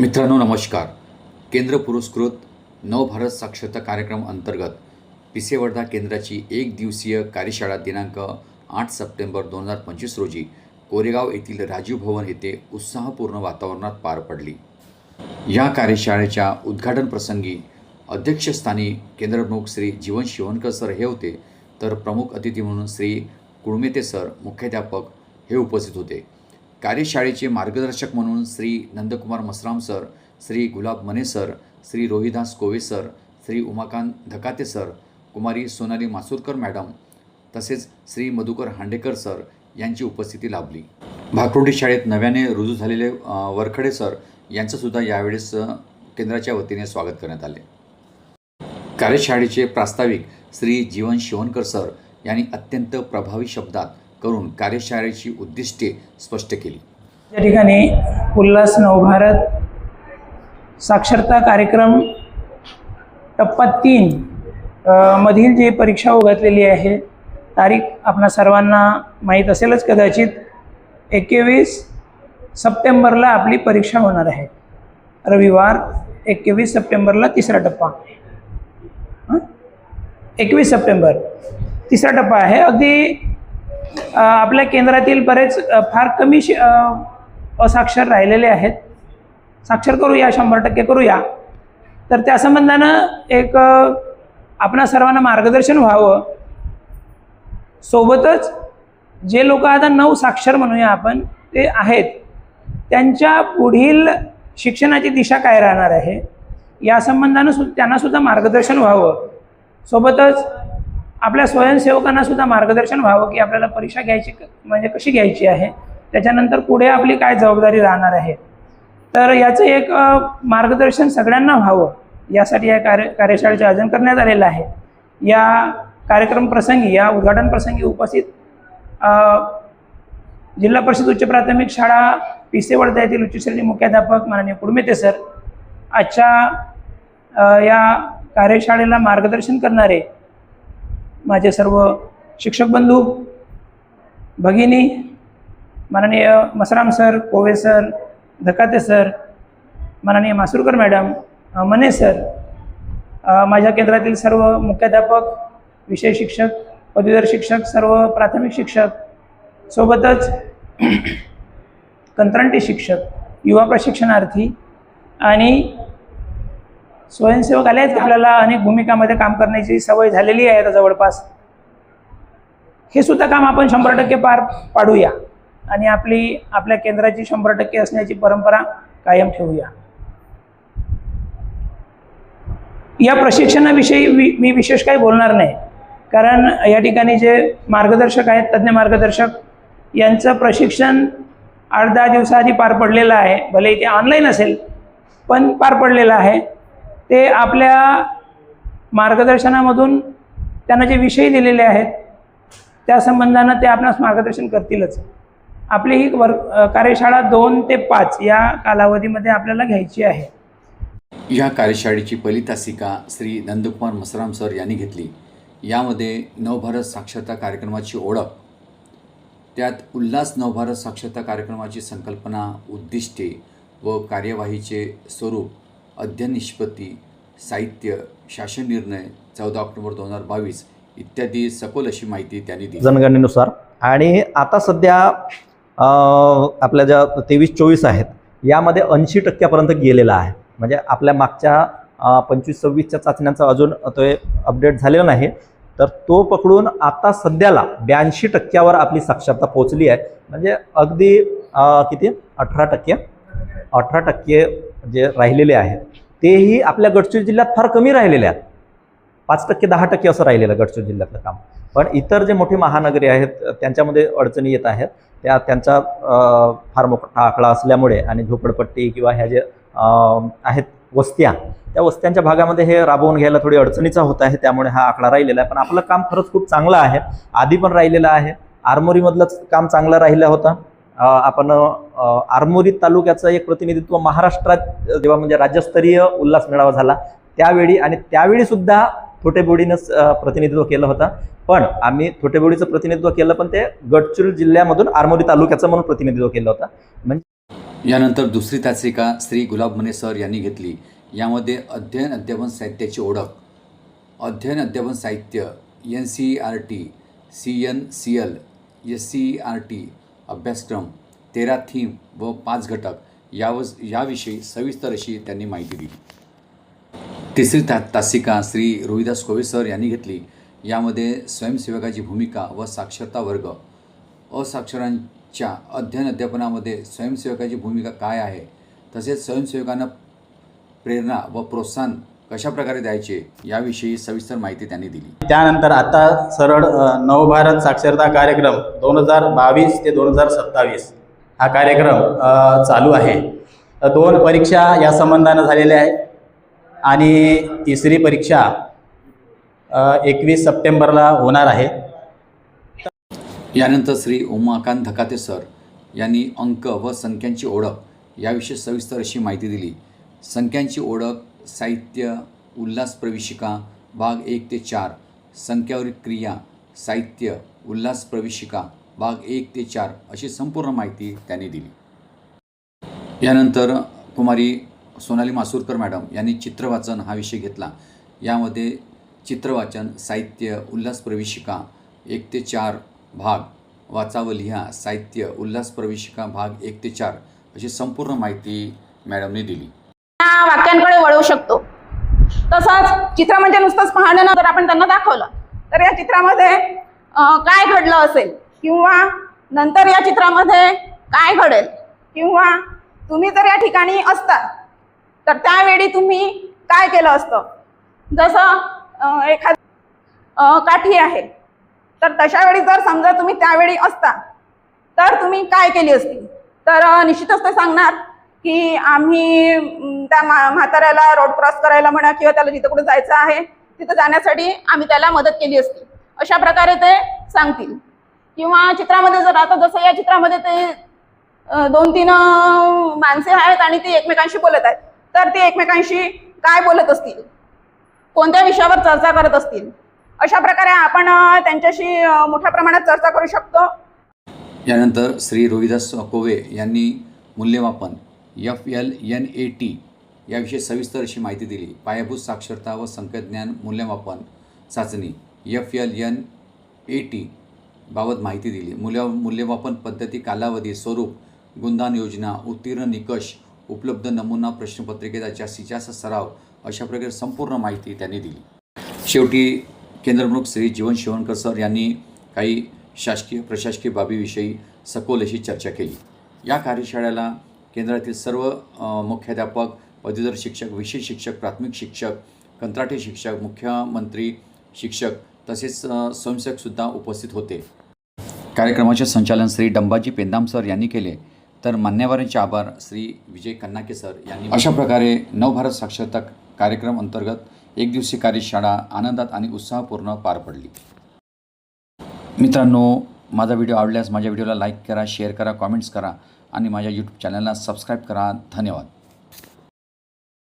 मित्रांनो नमस्कार. केंद्र पुरस्कृत नवभारत साक्षरता कार्यक्रम अंतर्गत पिसेवर्धा केंद्राची एक दिवसीय कार्यशाळा दिनांक आठ सप्टेंबर दोन हजार पंचवीस रोजी कोरेगाव येथील राजीव भवन येथे उत्साहपूर्ण वातावरणात पार पडली. या कार्यशाळेच्या उद्घाटन प्रसंगी अध्यक्षस्थानी केंद्रप्रमुख श्री जीवन शिवणकर सर हे होते तर प्रमुख अतिथी म्हणून श्री कुळमेते सर मुख्याध्यापक हे उपस्थित होते. कार्यशाळेचे मार्गदर्शक म्हणून Shri Nandkumar Masram sir Shri Gulab Mane sir Shri Rohidas Kove sir Shri Umakant Dhakate sir कुमारी सोनाली मासूरकर मॅडम तसेच श्री मधुकर हांडेकर सर यांची उपस्थिती लाभली. भाकरोडी शाळेत नव्याने रुजू झालेले वरखडे सर यांचंसुद्धा यावेळेस केंद्राच्या वतीने स्वागत करण्यात आले. कार्यशाळेचे प्रास्ताविक श्री जीवन शिवणकर सर यांनी अत्यंत प्रभावी शब्दात करून कार्यशाळेची उद्दिष्टे स्पष्ट केली. या ठिकाणी उल्हास नवभारत साक्षरता कार्यक्रम टप्पा तीन मधील जी परीक्षा उघडलेली आहे तारीख आपणा सर्वांना माहीत असेलच कदाचित एकवीस सप्टेंबरला आपली परीक्षा होणार आहे. रविवार एकवीस सप्टेंबरला तिसरा टप्पा. एकवीस सप्टेंबर तिसरा टप्पा आहे. अगदी आपल्या केंद्रातील बरेच फार कमी असाक्षर राहिलेले आहेत. साक्षर करूया शंभर टक्के करूया. तर त्या संबंधानं एक आपणा सर्वांना मार्गदर्शन व्हावं. सोबतच जे लोक आता नऊ साक्षर म्हणूया आपण ते आहेत. त्यांच्या पुढील शिक्षणाची दिशा काय राहणार आहे? या संबंधानं सु त्यांनासुद्धा मार्गदर्शन व्हावं. सोबतच आपल्या स्वयंसेवकांना सुद्धा मार्गदर्शन व्हावं की आपल्याला परीक्षा घ्यायची म्हणजे कशी घ्यायची आहे? त्याच्यानंतर पुढे आपली काय जबाबदारी राहणार आहे? तर याचं एक मार्गदर्शन सगळ्यांना व्हावं. यासाठी या कार्य कार्यशाळेचे आयोजन करण्यात आलेलं आहे. या कार्यक्रम प्रसंगी या उद्घाटन प्रसंगी उपस्थित जिल्हा परिषद उच्च प्राथमिक शाळा पिसे वर्धा येथील उच्च श्रेणी मुख्याध्यापक माननीय कुडमेते सर आजच्या या कार्यशाळेला मार्गदर्शन करणारे माझे सर्व शिक्षक बंधू भगिनी माननीय Masram sir Kove sir Dhakate sir माननीय मासुरकर मॅडम मने सर माझ्या केंद्रातील सर्व मुख्याध्यापक विषय शिक्षक पदवीधर शिक्षक सर्व प्राथमिक शिक्षक सोबतच कंत्राटी शिक्षक युवा प्रशिक्षणार्थी आणि स्वयंसेवक आले आहेत आपल्याला अनेक भूमिकामध्ये काम करण्याची सवय झालेली आहे आता जवळपास? हे सुद्धा काम आपण शंभर टक्के पार पाडूया आणि आपली आपल्या केंद्राची शंभर टक्के असण्याची परंपरा कायम ठेवूया. या प्रशिक्षणाविषयी वि- मी विशेष काही बोलणार नाही. कारण या ठिकाणी जे मार्गदर्शक आहेत तज्ज्ञ मार्गदर्शक यांचं प्रशिक्षण आठ दहा दिवसाआधी पार पडलेलं आहे. भले इथे ऑनलाईन असेल पण पार पडलेलं आहे. ते आपल्या मार्गदर्शनामधून त्यांना जे विषय दिलेले आहेत त्या संबंधानं ते आपणास मार्गदर्शन करतीलच. आपली ही वर्ग कार्यशाळा दोन ते पाच या कालावधीमध्ये आपल्याला घ्यायची आहे. या कार्यशाळेची पहिली तासिका श्री नंदकुमार मसराम सर यांनी घेतली. यामध्ये नवभारत साक्षरता कार्यक्रमाची ओळख त्यात उल्हास नवभारत साक्षरता कार्यक्रमाची संकल्पना उद्दिष्टे व कार्यवाहीचे स्वरूप अध्ययन निष्पत्ती साहित्य शासन निर्णय चौदा ऑक्टोबर दोन हजार बावीस इत्यादी सखोल अशी माहिती त्यांनी दिली. जनगणनेनुसार. आणि आता सध्या आपल्या ज्या तेवीस चोवीस आहेत यामध्ये ऐंशी टक्क्यापर्यंत गेलेला आहे. म्हणजे आपल्या मागच्या पंचवीस सव्वीसच्या चाचण्यांचा अजून तो अपडेट झालेला नाही. तर तो पकडून आता सध्याला ब्याऐंशी टक्क्यावर आपली साक्षरता पोहोचली आहे. म्हणजे अगदी किती? अठरा टक्के. अठरा टक्के जे राहिलेले आहेत तेही आपल्या गडचिरोली जिल्ह्यात फार कमी राहिलेले आहेत. पाच टक्के दहा टक्के असं राहिलेलं आहे गडचिरोली जिल्ह्यातलं काम. पण इतर जे मोठी महानगरी आहेत त्यांच्यामध्ये अडचणी येत आहेत. त्या त्यांचा फार मोठा आकडा असल्यामुळे आणि झोपडपट्टी किंवा ह्या जे आहेत वस्त्या त्या वस्त्यांच्या भागामध्ये हे राबवून घ्यायला थोडी अडचणीचा होत आहे. त्यामुळे हा आकडा राहिलेला आहे. पण आपलं काम खरंच खूप चांगलं आहे. आधी पण राहिलेलं आहे. आरमोरीमधलंच काम चांगलं राहिलं होतं. आपण आरमोरी तालुक्याचं एक प्रतिनिधित्व महाराष्ट्रात जेव्हा म्हणजे राज्यस्तरीय उल्हास मेळावा झाला त्यावेळी आणि त्यावेळी सुद्धा थोटेबोडीनंच प्रतिनिधित्व केलं होतं. पण आम्ही थोटेबोडीचं प्रतिनिधित्व केलं पण ते गडचिरोली जिल्ह्यामधून आरमोरी तालुक्याचं म्हणून प्रतिनिधित्व केलं होतं. म्हणजे यानंतर दुसरी तासिका श्री गुलाब मने सर यांनी घेतली. यामध्ये अध्ययन अध्यापन साहित्याची ओळख अध्ययन अध्यापन साहित्य N C R T C N C L S C R T अभ्यासक्रम तेरा थीम व पाच घटक याव याविषयी सविस्तर अशी त्यांनी माहिती दिली. तिसरी ता तासिका श्री रोहिदास कोवे सर यांनी घेतली. यामध्ये स्वयंसेवकाची भूमिका व साक्षरता वर्ग. असाक्षरांच्या अध्ययन अध्यापनामध्ये स्वयंसेवकाची भूमिका काय आहे? तसेच स्वयंसेवकांना प्रेरणा व प्रोत्साहन कशाप्रकारे द्यायचे याविषयी सविस्तर माहिती त्यांनी दिली. त्यानंतर आता सरळ नवभारत साक्षरता कार्यक्रम दोन हजार बावीस ते दोन हजार सत्तावीस हा कार्यक्रम चालू आहे. दोन परीक्षा या संबंधानं झालेल्या आहेत आणि तिसरी परीक्षा एकवीस सप्टेंबरला होणार आहे. यानंतर श्री उमाकांत धकाते सर यांनी अंक व संख्यांची ओळख याविषयी सविस्तर अशी माहिती दिली. संख्यांची ओळख साहित्य उल्हास प्रवेशिका भाग एक ते चार. संख्यावरील क्रिया साहित्य उल्हास प्रवेशिका भाग एक ते चार अशी संपूर्ण माहिती त्यांनी दिली. यानंतर कुमारी सोनाली मासूरकर मॅडम यांनी चित्रवाचन हा विषय घेतला. यामध्ये चित्रवाचन साहित्य उल्हास प्रवेशिका एक ते चार भाग वाचा व लिहा साहित्य उल्हास प्रवेशिका भाग एक ते चार अशी संपूर्ण माहिती मॅडमने दिली. वाक्यांकडे वळवू शकतो. तसंच चित्र म्हणजे नुसतंच पाहणं जर आपण त्यांना दाखवलं. तर या चित्रामध्ये काय घडलं असेल? किंवा नंतर या चित्रामध्ये काय घडेल? किंवा तुम्ही जर या ठिकाणी असता तर त्यावेळी तुम्ही काय केलं असतं? जसं एखाद काठी आहे तर तशावेळी जर समजा तुम्ही त्यावेळी असता तर तुम्ही काय केली असती? तर निश्चितच ते सांगणार. की आम्ही त्या मा म्हाताऱ्याला रोड क्रॉस करायला म्हणा किंवा त्याला जिथं कुठं जायचं आहे तिथं जाण्यासाठी आम्ही त्याला मदत केली असती. अशा प्रकारे ते सांगतील. किंवा चित्रामध्ये जर आता जसं या चित्रामध्ये ते दोन तीन माणसे आहेत आणि ती एकमेकांशी बोलत आहेत तर ती एकमेकांशी काय बोलत असतील? कोणत्या विषयावर चर्चा करत असतील? अशा प्रकारे आपण त्यांच्याशी मोठ्या प्रमाणात चर्चा करू शकतो. यानंतर श्री रोहिदास कोवे यांनी मूल्यमापन F L N A T याविषयी सविस्तर अशी माहिती दिली. पायाभूत साक्षरता व संकेतज्ञान मूल्यमापन चाचणी F L N A T बाबत माहिती दिली. मूल्य मूल्यमापन पद्धती कालावधी स्वरूप गुणदान योजना उत्तीर्ण निकष उपलब्ध नमुना प्रश्नपत्रिकेचा जास्तीत जास्त सराव अशा प्रकारे संपूर्ण माहिती त्यांनी दिली. शेवटी केंद्रप्रमुख श्री जीवन शिवणकर सर यांनी काही शासकीय प्रशासकीय बाबीविषयी सखोल अशी चर्चा केली. या कार्यशाळेला केंद्रातील सर्व मुख्याध्यापक पदवीधर शिक्षक विशेष शिक्षक प्राथमिक शिक्षक कंत्राटी शिक्षक मुख्यमंत्री शिक्षक तसेच स्वयंसेवकसुद्धा उपस्थित होते. कार्यक्रमाचे संचालन श्री डंबाजी पेंदाम सर यांनी केले. तर मान्यवरांचे आभार श्री विजय कन्नाके सर यांनी. अशा प्रकारे नवभारत साक्षरता कार्यक्रम अंतर्गत एक दिवसीय कार्यशाळा आनंदात आणि उत्साहपूर्ण पार पडली. मित्रांनो माझा व्हिडिओ आवडल्यास माझ्या व्हिडिओला लाईक करा शेअर करा कॉमेंट्स करा. आणि माझ्या यूट्यूब चॅनलला सबस्क्राईब करा. धन्यवाद.